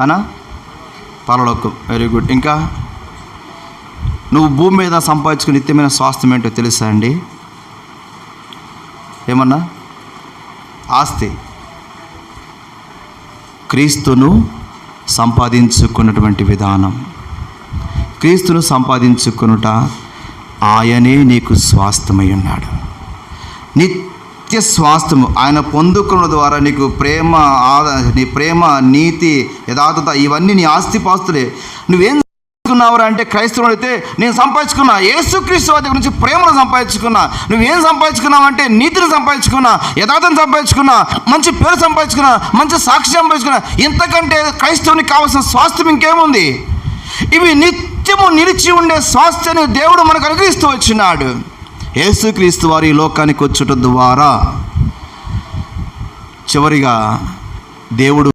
అనా? పరలోకం very good ఇంకా నువ్వు భూమి మీద సంపాదించుకుని నిత్యమైన స్వాస్థ్యం ఏంటో తెలుసా అండి? ఏమన్నా? ఆస్తి. క్రీస్తును సంపాదించుకున్నటువంటి విధానం. క్రీస్తును సంపాదించుకునుట ఆయనే నీకు స్వాస్థ్యమై ఉన్నాడు. నిత్య నిత్య స్వాస్థ్యము. ఆయన పొందుకున్న ద్వారా నీకు ప్రేమ ఆద నీ ప్రేమ నీతి యథార్థత ఇవన్నీ నీ ఆస్తిపాస్తులే. నువ్వేం సంపాదించుకున్నావురా అంటే క్రైస్తవుడు అయితే నేను సంపాదించుకున్నా. యేసుక్రీస్తు వారి దగ్గర నుంచి ప్రేమను సంపాదించుకున్నా. నువ్వేం సంపాదించుకున్నావు అంటే నీతిని సంపాదించుకున్నా యథార్థం సంపాదించుకున్నా మంచి పేరు సంపాదించుకున్నా మంచి సాక్షి సంపాదించుకున్నా. ఇంతకంటే క్రైస్తవునికి కావాల్సిన స్వాస్థ్యం ఇంకేముంది? ఇవి నిత్యము నిలిచి ఉండే స్వాస్థ్యాన్ని దేవుడు మనకు అనుగ్రహిస్తూ వచ్చినాడు. యేసుక్రీస్తు వారి లోకానికి వచ్చుట ద్వారా చివరిగా దేవుడు